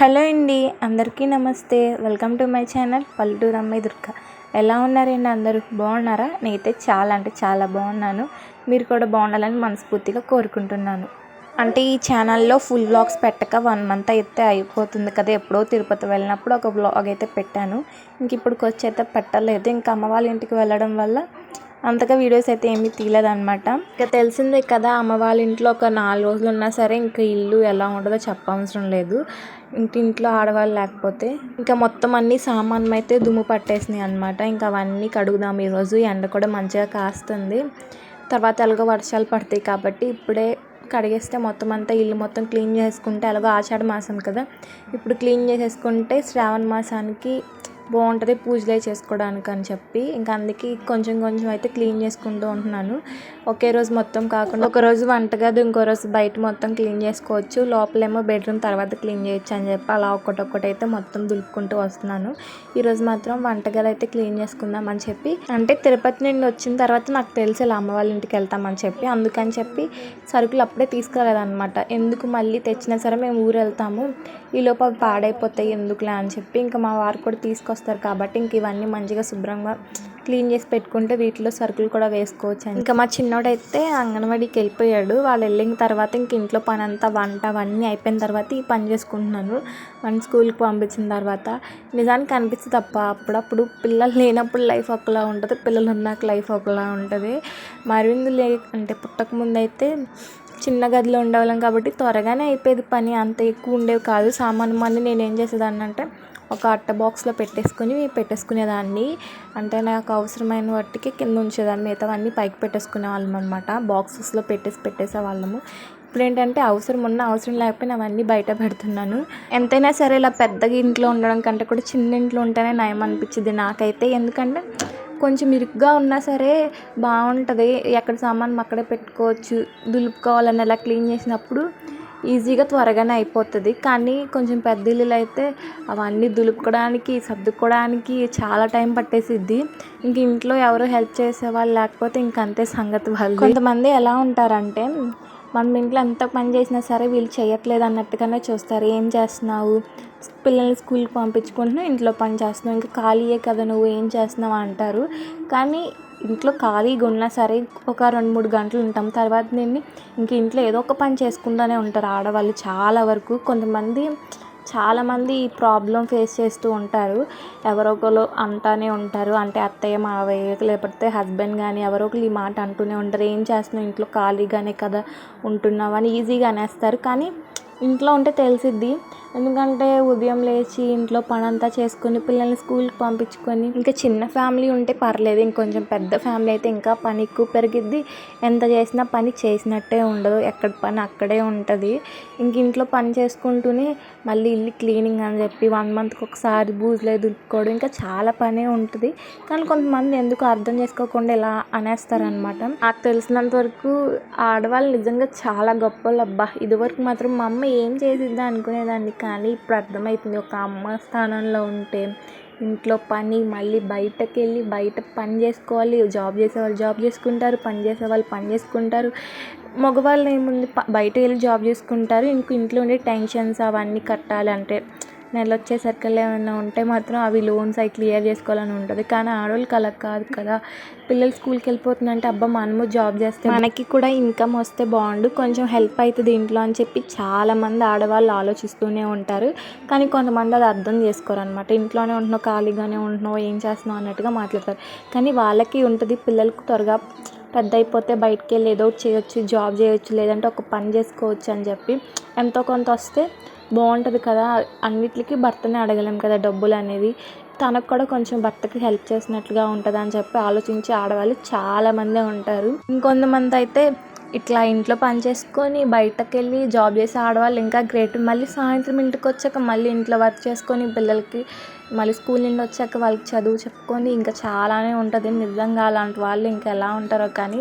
Hello అండి అందరికీ నమస్తే. వెల్కమ్ టు మై ఛానల్ పల్లెటూరు అమ్మాయి దుర్గ. ఎలా ఉన్నారండి అందరూ? బాగున్నారా? నేనైతే చాలా అంటే చాలా బాగున్నాను. మీరు కూడా బాగుండాలని మనస్ఫూర్తిగా కోరుకుంటున్నాను. అంటే ఈ ఛానల్లో ఫుల్ వ్లాగ్స్ పెట్టక వన్ మంత్ అయితే అయిపోతుంది కదా. ఎప్పుడో తిరుపతి వెళ్ళినప్పుడు ఒక వ్లాగ్ అయితే పెట్టాను. ఇంక ఇప్పుడు వచ్చి అయితే పెట్టలేదు. ఇంకా అమ్మ వాళ్ళ ఇంటికి వెళ్ళడం వల్ల అంతగా వీడియోస్ అయితే ఏమీ తీయలేదన్నమాట. ఇంకా తెలిసిందే కదా అమ్మ వాళ్ళ ఇంట్లో ఒక నాలుగు రోజులు ఉన్నా సరే ఇంకా ఇల్లు ఎలా ఉంటుందో చెప్పవసరం లేదు. ఇంటి ఇంట్లో ఆడవాళ్ళు లేకపోతే ఇంకా మొత్తం అన్ని సామాన్లు అయితే దుమ్ము పట్టేసినాయి అనమాట ఇంకా అవన్నీ కడుగుదాం ఈరోజు. ఎండ కూడా మంచిగా కాస్తుంది. తర్వాత ఎలాగో వర్షాలు పడతాయి కాబట్టి ఇప్పుడే కడిగేస్తే మొత్తం అంతా ఇల్లు మొత్తం క్లీన్ చేసుకుంటే ఎలాగో ఆషాఢ మాసం కదా. ఇప్పుడు క్లీన్ చేసేసుకుంటే శ్రావణ మాసానికి బాగుంటుంది పూజలే చేసుకోవడానికి అని చెప్పి. ఇంకా అందుకే కొంచెం కొంచెం అయితే క్లీన్ చేసుకుంటూ ఉంటున్నాను. ఒకే రోజు మొత్తం కాకుండా ఒక రోజు వంటగది ఇంకో రోజు బయట మొత్తం క్లీన్ చేసుకోవచ్చు. లోపలేమో బెడ్రూమ్ తర్వాత క్లీన్ చేయొచ్చు అని చెప్పి అలా ఒక్కొక్కటి అయితే మొత్తం దులుపుకుంటూ వస్తున్నాను. ఈరోజు మాత్రం వంటగది అయితే క్లీన్ చేసుకుందాం అని చెప్పి. అంటే తిరుపతి నుండి వచ్చిన తర్వాత నాకు తెలిసి ఇలా అమ్మ వాళ్ళ ఇంటికి వెళ్తామని చెప్పి. అందుకని చెప్పి సరుకులు అప్పుడే తీసుకురాలేదన్నమాట. ఎందుకు మళ్ళీ తెచ్చినా సరే మేము ఊరు వెళ్తాము. ఈ అవి పాడైపోతాయి ఎందుకులే అని చెప్పి. ఇంకా మా వారు కూడా తీసుకొస్తారు. వస్తారు కాబట్టి ఇంక ఇవన్నీ మంచిగా శుభ్రంగా క్లీన్ చేసి పెట్టుకుంటే వీటిలో సరుకులు కూడా వేసుకోవచ్చు అని ఇంకా మా చిన్నోడైతే అంగన్వాడీకి వెళ్ళిపోయాడు. వాళ్ళు వెళ్ళిన తర్వాత ఇంక ఇంట్లో పని అంతా వంట అవన్నీ అయిపోయిన తర్వాత ఈ పని చేసుకుంటున్నాను. వన్ స్కూల్కి పంపించిన తర్వాత. నిజానికి అనిపిస్తుంది తప్ప అప్పుడప్పుడు పిల్లలు లేనప్పుడు లైఫ్ ఒకలా ఉంటుంది పిల్లలు ఉన్నాక లైఫ్ ఒకలా ఉంటుంది. మరిందు లే అంటే పుట్టక అయితే చిన్న గదిలో ఉండేవాళ్ళం కాబట్టి త్వరగానే అయిపోయేది పని. అంత ఎక్కువ ఉండేవి కాదు. సామాను మళ్ళీ నేను ఏం చేసేదాన్ని అంటే ఒక అట్ట బాక్స్లో పెట్టేసుకొని పెట్టేసుకునేదాన్ని. అంటే నాకు అవసరమైన వాటికి కింద ఉంచేదాన్ని. మిగతావన్నీ పైకి పెట్టేసుకునే వాళ్ళం అనమాట బాక్సెస్లో పెట్టేసి పెట్టేసే వాళ్ళము ఇప్పుడు ఏంటంటే అవసరం ఉన్న అవసరం లేకపోయినా అవన్నీ బయట పెడుతున్నాను. ఎంతైనా సరే ఇలా పెద్దగా ఇంట్లో ఉండడం కంటే కూడా చిన్న ఇంట్లో ఉంటేనే నయం అనిపించింది నాకైతే. ఎందుకంటే కొంచెం ఇరుగ్గా ఉన్నా సరే బాగుంటుంది. ఎక్కడ సామాన్ అక్కడే పెట్టుకోవచ్చు. దులుపుకోవాలని అలా క్లీన్ చేసినప్పుడు ఈజీగా త్వరగానే అయిపోతుంది. కానీ కొంచెం పెద్ద ఇల్లులు అయితే అవన్నీ దులుపుకోవడానికి సర్దుకోవడానికి చాలా టైం పట్టేసిద్ది. ఇంక ఇంట్లో ఎవరు హెల్ప్ చేసే వాళ్ళు లేకపోతే ఇంక అంతే సంగతి వాళ్ళు కొంతమంది ఎలా ఉంటారంటే మనం ఇంట్లో ఎంత పని చేసినా సరే వీళ్ళు చేయట్లేదు అన్నట్టుగానే చూస్తారు. ఏం చేస్తున్నావు? పిల్లల్ని స్కూల్కి పంపించుకుంటున్నావు ఇంట్లో పని చేస్తున్నావు ఇంకా ఖాళీయే కదా నువ్వు ఏం చేస్తున్నావు అంటారు. కానీ ఇంట్లో ఖాళీగా ఉన్నా సరే ఒక రెండు మూడు గంటలు ఉంటాం. తర్వాత నేను ఇంక ఇంట్లో ఏదో ఒక పని చేసుకుంటూనే ఉంటారు ఆడవాళ్ళు చాలా వరకు. కొంతమంది చాలామంది ఈ ప్రాబ్లం ఫేస్ చేస్తూ ఉంటారు. ఎవరో ఒకరు అంటానే ఉంటారు. అంటే అత్తయ్య మావయ్య లేకపోతే హస్బెండ్ కానీ ఎవరో ఒకరు ఈ మాట అంటూనే ఉంటారు. ఏం చేస్తున్నావు? ఇంట్లో ఖాళీగానే కదా ఉంటున్నావు? అని ఈజీగా అనేస్తారు. కానీ ఇంట్లో ఉంటే తెలిసిద్ది. ఎందుకంటే ఉదయం లేచి ఇంట్లో పని అంతా చేసుకొని పిల్లల్ని స్కూల్కి పంపించుకొని ఇంకా చిన్న ఫ్యామిలీ ఉంటే పర్లేదు ఇంకొంచెం పెద్ద ఫ్యామిలీ అయితే ఇంకా పని ఎక్కువ పెరిగిద్ది. ఎంత చేసినా పని చేసినట్టే ఉండదు ఎక్కడ పని అక్కడే ఉంటుంది. ఇంక ఇంట్లో పని చేసుకుంటూనే మళ్ళీ ఇల్లు క్లీనింగ్ అని చెప్పి వన్ మంత్కి ఒకసారి బూజులే దులుపుకోవడం ఇంకా చాలా పనే ఉంటుంది. కానీ కొంతమంది ఎందుకు అర్థం చేసుకోకుండా ఇలా అనేస్తారనమాట. నాకు తెలిసినంత వరకు ఆడవాళ్ళు నిజంగా చాలా గొప్పలు అబ్బా ఇదివరకు మాత్రం మా అమ్మ ఏం చేసిద్దా అనుకునేదాన్ని. కానీ ఇప్పుడు అర్థమవుతుంది ఒక అమ్మ స్థానంలో ఉంటే ఇంట్లో పని మళ్ళీ బయటకు వెళ్ళి బయట పని చేసుకోవాలి. జాబ్ చేసేవాళ్ళు జాబ్ చేసుకుంటారు పని చేసేవాళ్ళు పని చేసుకుంటారు. మగవాళ్ళు ఏముంది? బయట వెళ్ళి జాబ్ చేసుకుంటారు. ఇంక ఇంట్లో ఉండే టెన్షన్స్ అవన్నీ కట్టాలంటే నెల వచ్చేసరికల్లా ఏమైనా ఉంటే మాత్రం అవి లోన్స్ అవి క్లియర్ చేసుకోవాలని ఉంటుంది. కానీ ఆడవాళ్ళకి అలా కాదు కదా. పిల్లలు స్కూల్కి వెళ్ళిపోతుందంటే అబ్బా మనము జాబ్ చేస్తే మనకి కూడా ఇన్కమ్ వస్తే బాగుండు కొంచెం హెల్ప్ అవుతుంది ఇంట్లో అని చెప్పి చాలామంది ఆడవాళ్ళు ఆలోచిస్తూనే ఉంటారు. కానీ కొంతమంది అది అర్థం చేసుకోరు అనమాట ఇంట్లోనే ఉంటున్నావు ఖాళీగానే ఉంటున్నావు ఏం చేస్తున్నావు అన్నట్టుగా మాట్లాడతారు. కానీ వాళ్ళకి ఉంటుంది పిల్లలకు త్వరగా పెద్ద అయిపోతే బయటికి వెళ్ళి ఏదో ఒకటి చేయొచ్చు జాబ్ చేయొచ్చు లేదంటే ఒక పని చేసుకోవచ్చు అని చెప్పి ఎంతో కొంత వస్తే బాగుంటుంది కదా. అన్నిటికీ భర్తనే అడగలేం కదా డబ్బులు అనేది తనకు కూడా కొంచెం భర్తకి హెల్ప్ చేసినట్లుగా ఉంటుంది అని చెప్పి ఆలోచించి ఆడవాళ్ళు చాలామందే ఉంటారు. ఇంకొంతమంది అయితే ఇట్లా ఇంట్లో పని చేసుకొని బయటకు వెళ్ళి జాబ్ చేసే ఆడవాళ్ళు ఇంకా గ్రేట్. మళ్ళీ సాయంత్రం ఇంటికి వచ్చాక మళ్ళీ ఇంట్లో వర్క్ చేసుకొని పిల్లలకి మళ్ళీ స్కూల్ నుండి వచ్చాక వాళ్ళకి చదువు చెప్పుకొని ఇంకా చాలానే ఉంటుంది. నిజంగా అలాంటి వాళ్ళు ఇంకా ఎలా ఉంటారో కానీ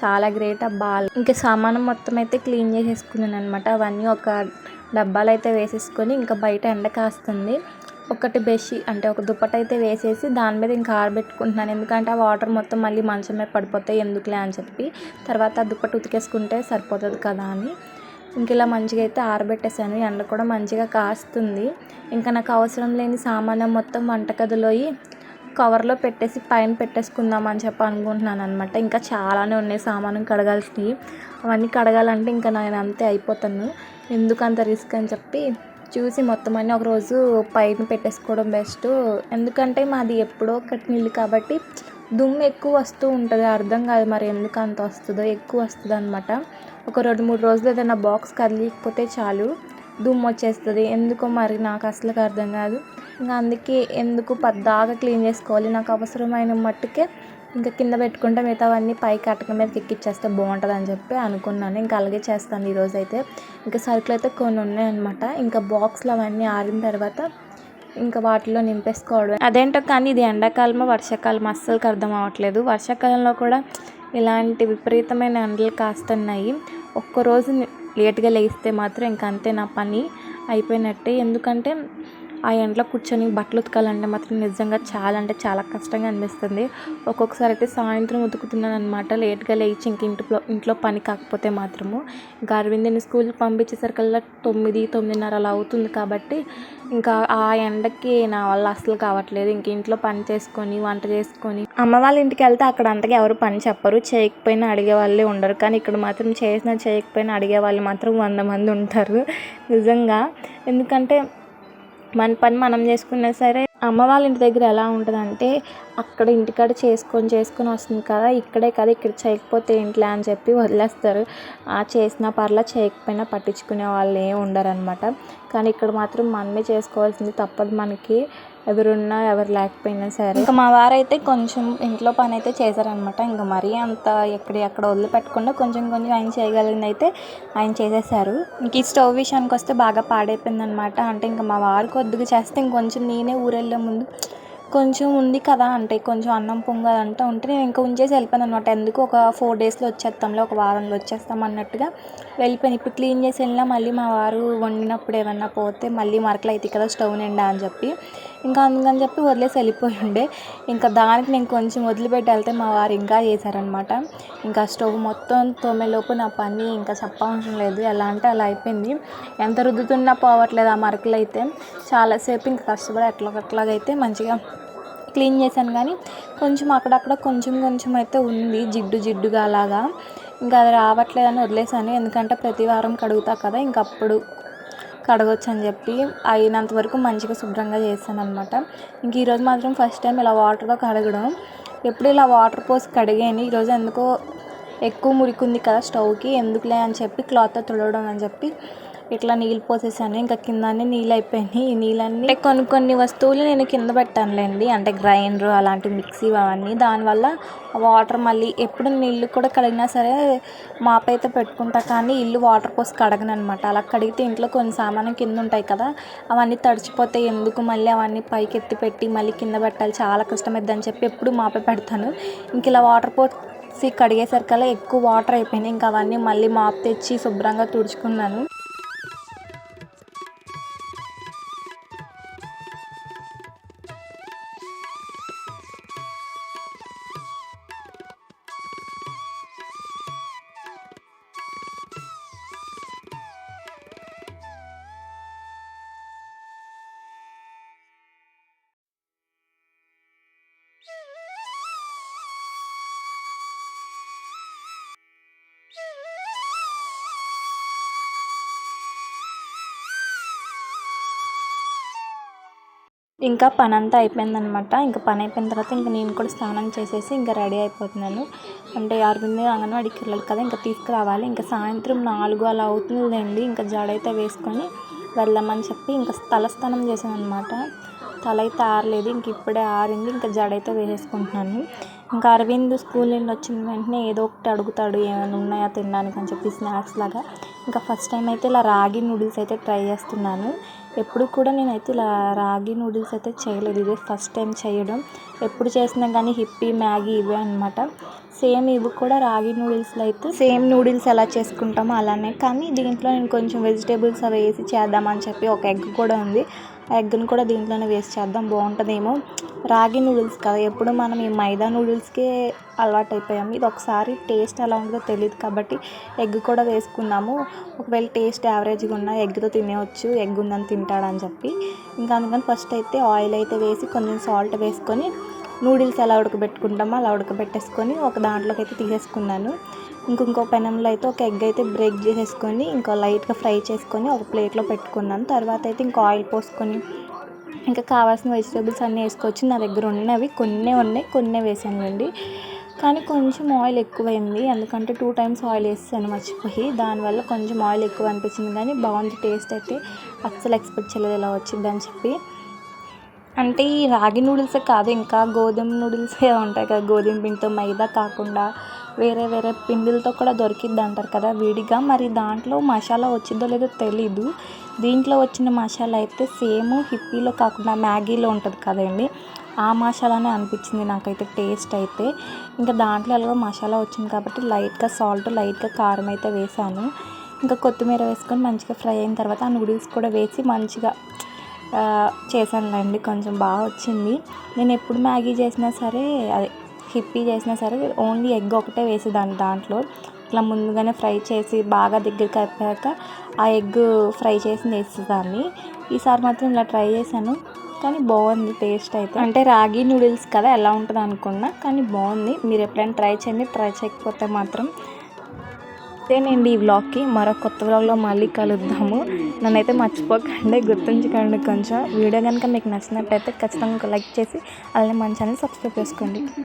చాలా గ్రేట్ అబ్బా. ఇంకా సామానం మొత్తం అయితే క్లీన్ చేసేసుకున్నాను అనమాట అవన్నీ ఒక డబ్బాలు అయితే వేసేసుకొని ఇంకా బయట ఎండ కాస్తుంది. ఒకటి బెషి అంటే ఒక దుప్పట అయితే వేసేసి దాని మీద ఇంకా ఆరబెట్టుకుంటున్నాను. ఎందుకంటే ఆ వాటర్ మొత్తం మళ్ళీ మంచం మీద పడిపోతాయి ఎందుకులే అని చెప్పి. తర్వాత ఆ దుప్పట ఉతికేసుకుంటే సరిపోతుంది కదా అని. ఇంక ఇలా మంచిగా అయితే ఆరబెట్టేసాను. ఎండ కూడా మంచిగా కాస్తుంది. ఇంకా నాకు అవసరం లేని సామాను మొత్తం వంటగదిలో కవర్లో పెట్టేసి పైన పెట్టేసుకుందాం అని చెప్పి అనుకుంటున్నాను అనమాట ఇంకా చాలానే ఉన్నాయి సామాను కడగాల్సినవి. అవన్నీ కడగాలంటే ఇంకా నేను అంతే అయిపోతాను. ఎందుకు అంత రిస్క్ అని చెప్పి చూసి మొత్తం అన్నీ ఒకరోజు పైన పెట్టేసుకోవడం బెస్ట్. ఎందుకంటే మాది ఎప్పుడో ఒకటి నీళ్ళు కాబట్టి దుమ్ము ఎక్కువ వస్తూ ఉంటుంది. అర్థం కాదు మరి ఎందుకు అంత వస్తుందో ఎక్కువ వస్తుంది అనమాట ఒక రెండు మూడు రోజులు ఏదైనా బాక్స్ కదిలికపోతే చాలు దుమ్ము వచ్చేస్తుంది. ఎందుకో మరి నాకు అసలు అర్థం కాదు. ఇంకా అందుకే ఎందుకు పద్దాగా క్లీన్ చేసుకోవాలి? నాకు అవసరమైన మట్టుకే ఇంకా కింద పెట్టుకుంటే మిగతావన్నీ పై కటక మీద ఎక్కిచ్చేస్తే బాగుంటుంది అని చెప్పి అనుకున్నాను. ఇంకా అలాగే చేస్తాను ఈరోజు అయితే ఇంకా సరుకులు అయితే కొన్ని ఉన్నాయన్నమాట. ఇంకా బాక్స్లు అవన్నీ ఆరిన తర్వాత ఇంకా వాటిలో నింపేసుకోవడం అదేంటో కానీ ఇది ఎండాకాలమో వర్షాకాలం అస్సలు అర్థం అవ్వట్లేదు. వర్షాకాలంలో కూడా ఇలాంటి విపరీతమైన ఎండలు కాస్తున్నాయి. ఒక్కరోజు లేట్గా లేస్తే మాత్రం ఇంక అంతే నా పని అయిపోయినట్టే. ఎందుకంటే ఆ ఎండలో కూర్చొని బట్టలు ఉతకాలంటే మాత్రం నిజంగా చాలా అంటే చాలా కష్టంగా అనిపిస్తుంది. ఒక్కొక్కసారి అయితే సాయంత్రం ఉతుకుతున్నాను అనమాట లేట్గా లేచి ఇంక ఇంట్లో ఇంట్లో పని కాకపోతే మాత్రము. ఇంకా అరవింద్ని స్కూల్కి పంపించేసరికల్లా తొమ్మిది తొమ్మిదిన్నర అలా అవుతుంది కాబట్టి ఇంకా ఆ ఎండకి నా వల్ల అసలు కావట్లేదు. ఇంక ఇంట్లో పని చేసుకొని వంట చేసుకొని. అమ్మ వాళ్ళ ఇంటికి వెళ్తే అక్కడ అంతగా ఎవరు పని చెప్పరు. చేయకపోయినా అడిగే వాళ్ళే ఉండరు. కానీ ఇక్కడ మాత్రం చేసినా చేయకపోయినా అడిగే వాళ్ళు మాత్రం వంద మంది ఉంటారు. నిజంగా. ఎందుకంటే మన పని మనం చేసుకున్నా సరే అమ్మ వాళ్ళ ఇంటి దగ్గర ఎలా ఉంటుందంటే అక్కడ ఇంటికాడ చేసుకొని చేసుకొని వస్తుంది కదా ఇక్కడే కదా ఇక్కడ చేయకపోతే ఏంటిలే అని చెప్పి వదిలేస్తారు. ఆ చేసినా పర్లా చేయకపోయినా పట్టించుకునే వాళ్ళు ఏమి ఉండరు అనమాట కానీ ఇక్కడ మాత్రం మనమే చేసుకోవాల్సింది తప్పదు మనకి. ఎవరున్నా ఎవరు లేకపోయినా సరే. ఇంకా మా వారైతే కొంచెం ఇంట్లో పని అయితే చేశారనమాట ఇంకా మరీ అంత ఎక్కడ ఎక్కడ వదిలిపెట్టకుండా కొంచెం కొంచెం ఆయన చేయగలిగింది అయితే ఆయన చేసేసారు. ఇంక ఈ స్టవ్ విషయానికి వస్తే బాగా పాడైపోయింది అనమాట అంటే ఇంకా మా వారు కొద్దిగా చేస్తే ఇంకొంచెం నేనే ఊరెళ్ళే ముందు కొంచెం ఉంది కదా అంటే కొంచెం అన్నం పొంగదంటూ ఉంటే నేను ఇంకా ఉంచేసి వెళ్ళిపోయాను అనమాట ఎందుకు ఒక ఫోర్ డేస్లో వచ్చేస్తాంలే ఒక వారంలో వచ్చేస్తాం అన్నట్టుగా వెళ్ళిపోయాను. ఇప్పుడు క్లీన్ చేసి వెళ్ళినా మళ్ళీ మా వారు వండినప్పుడు ఏమన్నా పోతే మళ్ళీ మరకలు అవుతాయి కదా స్టవ్ నిండా అని చెప్పి. ఇంకా అందుకని చెప్పి వదిలేసి వెళ్ళిపోయి ఉండే ఇంకా దానికి నేను కొంచెం వదిలిపెట్టి వెళ్తే మా వారు ఇంకా చేశారనమాట ఇంకా స్టవ్ మొత్తం తోమేలోపు నా పని ఇంకా చెప్పవసరం లేదు. ఎలా అంటే అలా అయిపోయింది. ఎంత రుద్దుతున్నా పోవట్లేదు ఆ మరకలు అయితే. చాలాసేపు ఇంకా కష్టపడి అట్లాగట్లాగైతే మంచిగా క్లీన్ చేశాను కానీ కొంచెం అక్కడక్కడ కొంచెం కొంచెం అయితే ఉంది. జిడ్డు జిడ్డుగా అలాగా. ఇంకా అది రావట్లేదని వదిలేసాను ఎందుకంటే ప్రతి వారం కడుగుతా కదా. ఇంక అప్పుడు కడగొచ్చు అని చెప్పి అయినంత వరకు మంచిగా శుభ్రంగా చేశాను అనమాట ఇంక ఈరోజు మాత్రం ఫస్ట్ టైం ఇలా వాటర్లో కడగడం. ఎప్పుడు ఇలా వాటర్ పోసి కడిగాను ఈరోజు ఎందుకో ఎక్కువ మురికి ఉంది కదా స్టవ్కి ఎందుకులే అని చెప్పి క్లాత్తో తుడవడం అని చెప్పి ఇట్లా నీళ్ళు పోసేసాను. ఇంకా కిందనే నీళ్ళు అయిపోయినాయి. ఈ నీళ్ళన్నీ కొన్ని కొన్ని వస్తువులు నేను కింద పెట్టానులేండి. అంటే గ్రైండర్ అలాంటి మిక్సీ అవన్నీ. దానివల్ల వాటర్ మళ్ళీ ఎప్పుడు నీళ్ళు కూడా కడిగినా సరే మాపైతే అయితే పెట్టుకుంటా. కానీ ఇల్లు వాటర్ పోసి కడగను అనమాట అలా కడిగితే ఇంట్లో కొన్ని సామాను కింద ఉంటాయి కదా అవన్నీ తడిచిపోతే ఎందుకు మళ్ళీ అవన్నీ పైకి ఎత్తి పెట్టి మళ్ళీ కింద పెట్టాలి? చాలా కష్టమైద్దని చెప్పి ఎప్పుడు మాపే పెడతాను. ఇంక ఇలా వాటర్ పోసి కడిగేసరికల్లా ఎక్కువ వాటర్ అయిపోయినాయి. ఇంకా అవన్నీ మళ్ళీ మాప్ తెచ్చి శుభ్రంగా తుడుచుకున్నాను. ఇంకా పని అంతా అయిపోయిందనమాట. ఇంకా పని అయిపోయిన తర్వాత ఇంకా నేను కూడా స్నానం చేసేసి ఇంకా రెడీ అయిపోతున్నాను. అంటే అరవింద్ అంగన్వాడికి వెళ్ళాలి కదా ఇంకా తీసుకురావాలి. ఇంకా సాయంత్రం నాలుగు అలా అవుతుందండి ఇంకా జడ అయితే వేసుకొని వెళ్దామని చెప్పి ఇంకా తలస్నానం చేశాను అనమాట తల అయితే ఆరలేదు ఇంక ఇప్పుడే ఆరింది. ఇంకా జడైతే వేసేసుకుంటున్నాను. ఇంకా అరవింద్ స్కూల్ నుండి వచ్చిన వెంటనే ఏదో ఒకటి అడుగుతాడు ఏమైనా ఉన్నాయా తినడానికి అని చెప్పి స్నాక్స్ లాగా. ఇంకా ఫస్ట్ టైం అయితే ఇలా రాగి నూడిల్స్ అయితే ట్రై చేస్తున్నాను. ఎప్పుడు కూడా నేనైతే ఇలా రాగి నూడిల్స్ అయితే చేయలేదు. ఇదే ఫస్ట్ టైం చేయడం. ఎప్పుడు చేసినా కానీ హిప్పీ మ్యాగీ ఇవే అనమాట సేమ్ ఇవి కూడా రాగి నూడిల్స్లో అయితే సేమ్ నూడిల్స్ ఎలా చేసుకుంటామో అలానే. కానీ దీంట్లో నేను కొంచెం వెజిటేబుల్స్ అవి వేసి చేద్దామని చెప్పి ఒక ఎగ్ కూడా ఉంది. ఆ ఎగ్ని కూడా దీంట్లోనే వేసి చేద్దాం. బాగుంటుందేమో. రాగి నూడిల్స్ కదా. ఎప్పుడు మనం ఈ మైదా నూడిల్స్కే అలవాటు అయిపోయాము ఇది ఒకసారి టేస్ట్ ఎలా ఉంటుందో తెలియదు కాబట్టి ఎగ్ కూడా వేసుకున్నాము. ఒకవేళ టేస్ట్ యావరేజ్గా ఉన్నా ఎగ్తో తినేవచ్చు ఎగ్ ఉందని తింటాడని చెప్పి. ఇంకా అందుకని ఫస్ట్ అయితే ఆయిల్ అయితే వేసి కొంచెం సాల్ట్ వేసుకొని నూడిల్స్ ఎలా ఉడకబెట్టుకుంటామో అలా ఉడకబెట్టేసుకొని ఒక దాంట్లోకి అయితే తీసేసుకున్నాను. ఇంకొంకో పెనంలో అయితే ఒక ఎగ్ అయితే బ్రేక్ చేసేసుకొని ఇంకా లైట్గా ఫ్రై చేసుకొని ఒక ప్లేట్లో పెట్టుకున్నాను. తర్వాత అయితే ఇంకా ఆయిల్ పోసుకొని ఇంకా కావాల్సిన వెజిటేబుల్స్ అన్నీ వేసుకోవచ్చు. నా దగ్గర ఉన్నవి కొన్ని ఉన్నాయి కొన్ని వేసానండి కానీ కొంచెం ఆయిల్ ఎక్కువైంది. ఎందుకంటే టూ టైమ్స్ ఆయిల్ వేసాను మర్చిపోయి. దానివల్ల కొంచెం ఆయిల్ ఎక్కువ అనిపించింది కానీ బాగుంది టేస్ట్ అయితే. అస్సలు ఎక్స్పెక్ట్ చేయలేదు ఇలా వచ్చిందని చెప్పి. అంటే ఈ రాగి నూడిల్సే కాదు ఇంకా గోధుమ నూడిల్సే ఉంటాయి కదా. గోధుమ పిండితో మైదా కాకుండా వేరే వేరే పిండిలతో కూడా దొరికిద్ది అంటారు కదా విడిగా. మరి దాంట్లో మసాలా వచ్చిందో లేదో తెలీదు. దీంట్లో వచ్చిన మసాలా అయితే సేమ్ హిప్పీలో కాకుండా మ్యాగీలో ఉంటుంది కదండి. ఆ మసాలానే అనిపించింది నాకైతే టేస్ట్ అయితే. ఇంకా దాంట్లో ఎలాగో మసాలా వచ్చింది కాబట్టి లైట్గా సాల్ట్ లైట్గా కారం అయితే వేసాను. ఇంకా కొత్తిమీర వేసుకొని మంచిగా ఫ్రై అయిన తర్వాత ఆ నూడిల్స్ కూడా వేసి మంచిగా చేశానులేండి. కొంచెం బాగా వచ్చింది. నేను ఎప్పుడు మ్యాగీ చేసినా సరే అదే హిప్పీ చేసినా సరే ఓన్లీ ఎగ్ ఒకటే వేసేదాన్ని దాంట్లో. ఇట్లా ముందుగానే ఫ్రై చేసి బాగా దగ్గరికి అయిపోయాక ఆ ఎగ్ ఫ్రై చేసి వేసేదాన్ని ఈసారి మాత్రం ఇలా ట్రై చేశాను కానీ బాగుంది టేస్ట్ అయితే. అంటే రాగి నూడిల్స్ కదా ఎలా ఉంటుంది అనుకున్నా కానీ బాగుంది. మీరు ఎప్పుడైనా ట్రై చేయండి ట్రై చేయకపోతే మాత్రం ఇదేనండి ఈ వ్లాగ్కి. మరో కొత్త వ్లాగ్లో మళ్ళీ కలుద్దాము. నన్నైతే మర్చిపోకండి గుర్తుంచుకోండి కొంచెం. వీడియో కనుక మీకు నచ్చినట్టయితే ఖచ్చితంగా లైక్ చేసి అలానే మన ఛానల్ సబ్స్క్రైబ్ చేసుకోండి.